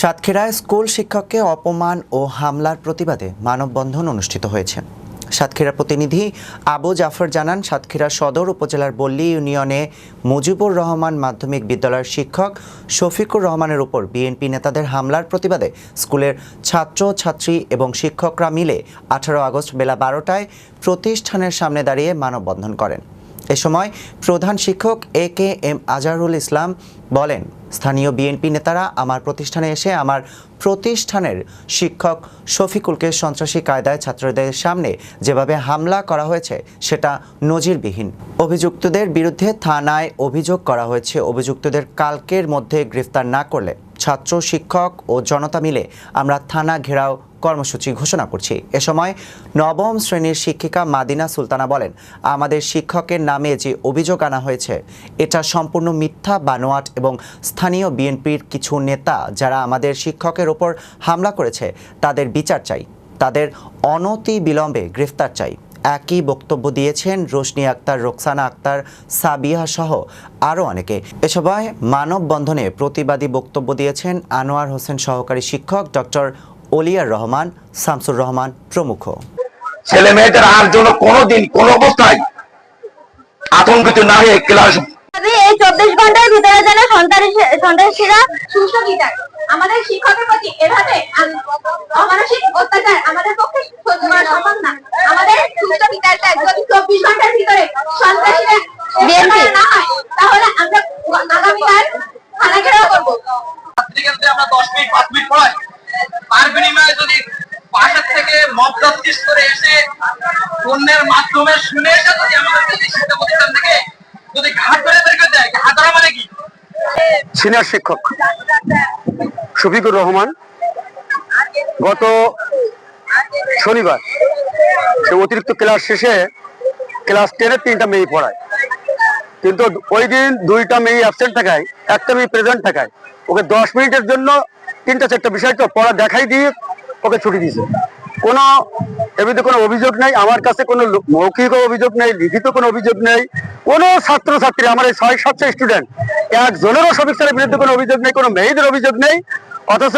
সাতক্ষীরায় স্কুল শিক্ষককে অপমান ও হামলার প্রতিবাদে মানববন্ধন অনুষ্ঠিত হয়েছে। সাতক্ষীরা প্রতিনিধি আবু জাফর জানান, সাতক্ষীরা সদর উপজেলার বল্লী ইউনিয়নে মুজিবুর রহমান মাধ্যমিক বিদ্যালয়ের শিক্ষক শফিকুর রহমানের উপর বিএনপি নেতাদের হামলার প্রতিবাদে স্কুলের ছাত্র, ছাত্রী এবং শিক্ষকরা মিলে আঠারো আগস্ট বেলা বারোটায় প্রতিষ্ঠানের সামনে দাঁড়িয়ে মানববন্ধন করেন। এ সময় প্রধান শিক্ষক এ কে এম আজারুল ইসলাম বলেন, স্থানীয় বিএনপি নেতারা আমার প্রতিষ্ঠানে এসে আমার প্রতিষ্ঠানের শিক্ষক শফিকুলকে সন্ত্রাসী কায়দায় ছাত্রদের সামনে যেভাবে হামলা করা হয়েছে, সেটা নজিরবিহীন। অভিযুক্তদের বিরুদ্ধে থানায় অভিযোগ করা হয়েছে। অভিযুক্তদের কালকের মধ্যে গ্রেফতার না করলে ছাত্র শিক্ষক ও জনতা মিলে আমরা থানা ঘেরাও কর্মসূচি ঘোষণা করছি। এ সময় নবম শ্রেণির শিক্ষিকা মাদিনা সুলতানা বলেন, আমাদের শিক্ষকের নামে যে অভিযোগ আনা হয়েছে, এটা সম্পূর্ণ মিথ্যা, বানোয়াট এবং স্থানীয় বিএনপির কিছু নেতা যারা আমাদের শিক্ষকের ওপর হামলা করেছে, তাদের বিচার চাই। তাদের অনতি বিলম্বে গ্রেফতার চাই। একই বক্তব্য দিয়েছেন রোশনি আক্তার, রোকসানা আক্তার সাবিয়া সহ আরও অনেকে। এ সভায় মানববন্ধনে প্রতিবাদী বক্তব্য দিয়েছেন আনোয়ার হোসেন সহকারী শিক্ষক ডক্টর অলিয়ার রহমান শামসুর রহমান প্রমুখ। ছেলে মেয়েদের আর জন্য কোনোদিন কোন অবস্থায় আতঙ্কিত না হয়ে ক্লাস এই চব্বিশ ঘণ্টার ভিতরে যেন সন্ত্রাসীরা সুষ্ঠু বিচার আমাদের শিক্ষকের প্রতি এভাবে অমানসিক অত্যাচার আমাদের পক্ষে সহ্য করা সম্ভব না। আমাদের সুষ্ঠু বিচার যদি চব্বিশ ঘণ্টার ভিতরে সন্ত্রাসীরা না হয় তাহলে আমরা আগামীকাল থানা ঘেরাও করব। আমরা দশ মিনিট পাঁচ মিনিট মানে সিনিয়র শিক্ষক শফিকুর রহমান, গত শনিবার সে অতিরিক্ত ক্লাস শেষে ক্লাস টেনের তিনটা মেয়ে পড়ায়। কিন্তু ওই দিন দুইটা মেয়ে অ্যাবসেন্ট থাকায়, একটা মেয়ে প্রেজেন্ট থাকায়। ওকে দশ মিনিটের জন্য তিনটা চারটা বিষয় তো পড়া দেখাই দিয়ে ওকে ছুটি দিয়েছে। কোনো এমনিতে কোনো অভিযোগ নেই, আমার কাছে কোনো মৌখিক অভিযোগ নেই, লিখিত কোনো অভিযোগ নেই, কোনো ছাত্রছাত্রী, আমার এই ছয় সাতশো স্টুডেন্ট একজনেরও সমীক্ষার বিরুদ্ধে কোনো অভিযোগ নেই, কোনো মেয়েদের অভিযোগ নেই, অথচ